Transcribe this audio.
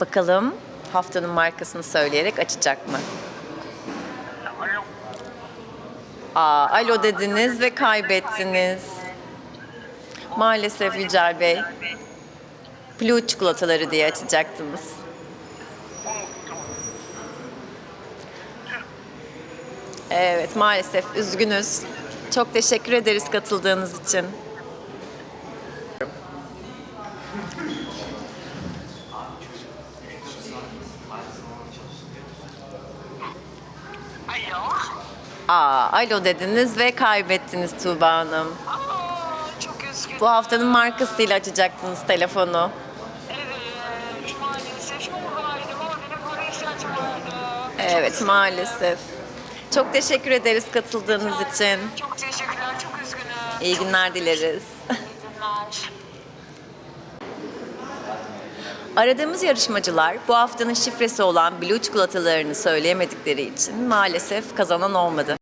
Bakalım haftanın markasını söyleyerek açacak mı? Aa, alo dediniz ve kaybettiniz. Maalesef Yücel Bey. Blue çikolataları diye açacaktınız. Evet maalesef üzgünüz. Çok teşekkür ederiz katıldığınız için. Alo. Aa, alo dediniz ve kaybettiniz Tuğba Hanım. Aa, çok üzgünüm. Bu haftanın markasıyla açacaktınız telefonu. Evet, maalesef buradaydım ama benim para ihtiyacım vardı. Evet maalesef. Çok teşekkür ederiz katıldığınız için. Çok teşekkürler, çok üzgünüm. İyi günler dileriz. İyi günler. Aradığımız yarışmacılar bu haftanın şifresi olan Blue çikolatalarını söyleyemedikleri için maalesef kazanan olmadı.